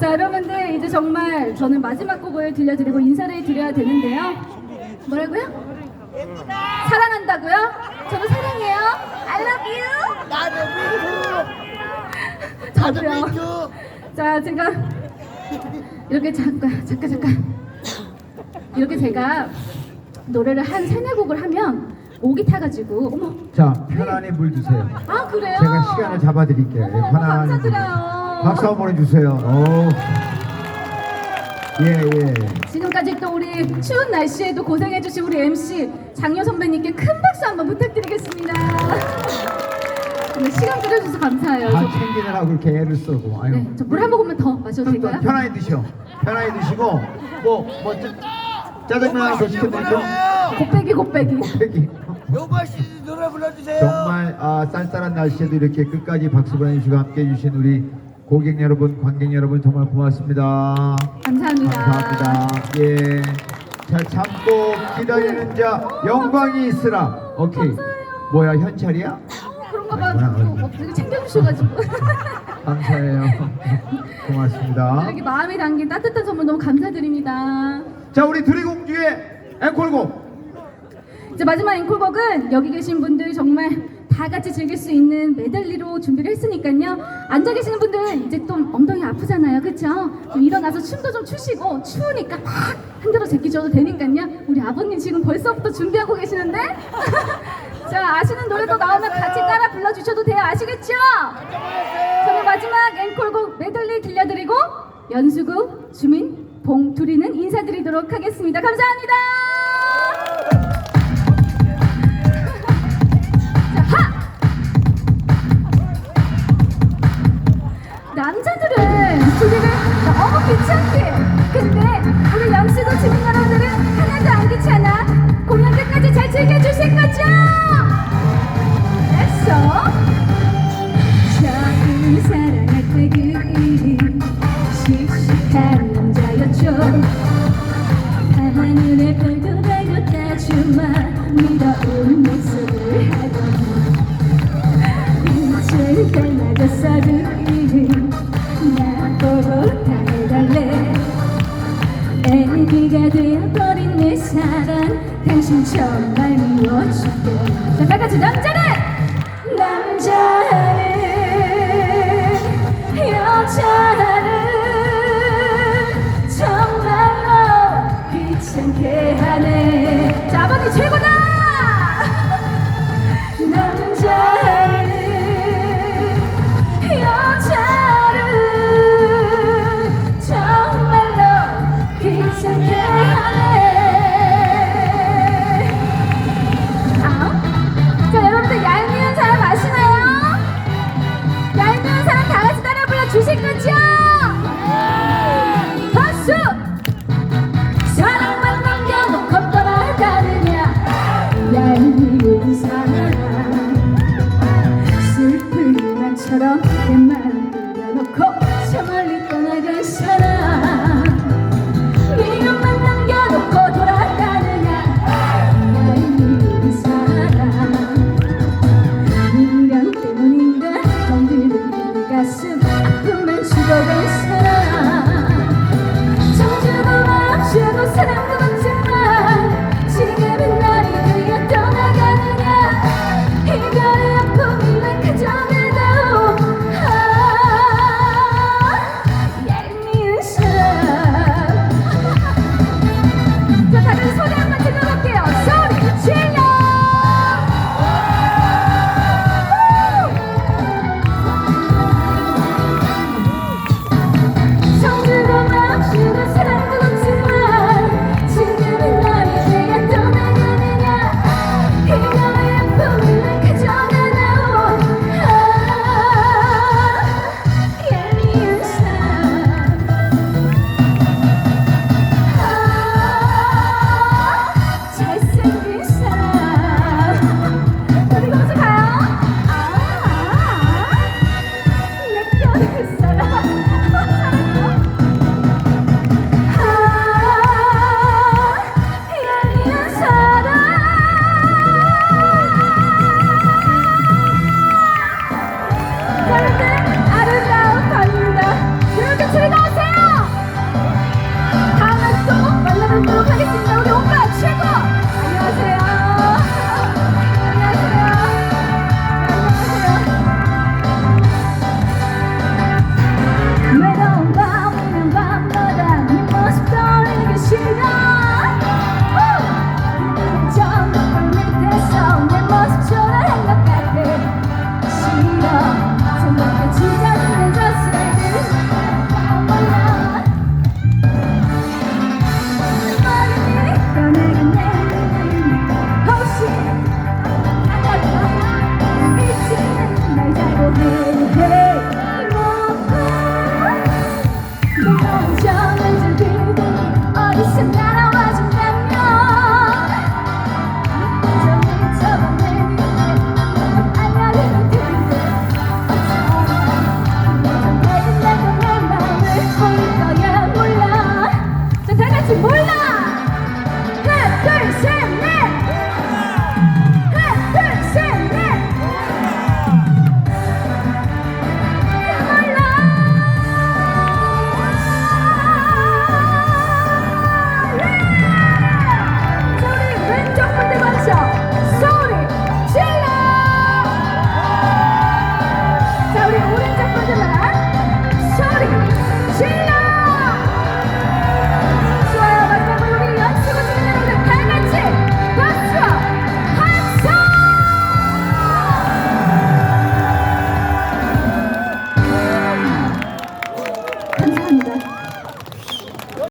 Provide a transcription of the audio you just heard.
자, 여러분들 이제 정말 저는 마지막 곡을 들려드리고 인사를 드려야 되는데요. 뭐라고요? 사랑한다고요? 저도 사랑해요. I love you. 나도 저도요. 자, 제가 이렇게 잠깐, 잠깐, 잠깐. 이렇게 제가 노래를 한 세네 곡을 하면 목이 타가지고 어머, 자, 편안히 물 주세요. 아 그래요? 제가 시간을 잡아드릴게요. 어머. 감사드려요. 박수 한 번 해주세요. 오. 예, 예. 지금까지 또 우리 추운 날씨에도 고생해주신 우리 MC 장효 선배님께 큰 박수 한번 부탁드리겠습니다. 정말 시간 끌어주셔서 감사해요. 다 저, 챙기느라고 그렇게 애를 쓰고. 아유. 네, 저 물 한 모금만 더 마셔도 좀더 될까요? 편하게 드셔. 편하게 드시고, 뭐, 뭐, 짜, 짜장면 하나 더 시켜드리죠? 곱빼기 곱빼기. 여기. 요거 씨 노래 불러주세요. 정말 아, 쌀쌀한 날씨에도 이렇게 끝까지 박수 보내주시고 함께 해주신 우리 고객 여러분, 관객 여러분 정말 고맙습니다. 감사합니다. 감사합니다. 예. 자, 참고 기다리는 자 영광이 있으라. 오케이. 뭐야 현찰이야? 그런가 봐. 아이고야, 아이고. 어, 되게 챙겨주셔가지고. 감사해요. 고맙습니다. 이렇게 마음이 담긴 따뜻한 선물 너무 감사드립니다. 자, 우리 두리공주의 앵콜곡. 이제 마지막 앵콜곡은 여기 계신 분들 정말 다 같이 즐길 수 있는 메들리로 준비를 했으니까요. 앉아 계시는 분들 이제 또 엉덩이 아프잖아요. 그쵸? 좀 일어나서 춤도 좀 추시고 추우니까 막 흔들어 제끼셔도 되니까요. 우리 아버님 지금 벌써부터 준비하고 계시는데? 자, 아시는 노래도 나오면 같이 따라 불러주셔도 돼요. 아시겠죠? 저는 마지막 앵콜곡 메들리 들려드리고 연수구 주민 봉두리는 인사드리도록 하겠습니다. 감사합니다. 믿어온 모습을 하더니 이제 닮아졌어도 나보고 달달래 애기가 되어버린 내 사랑 당신 정말 미워줄게 자 다같이 남자는 남자는 여자는 정말로 귀찮게 하네 자 아버님 최고다 Canada, in the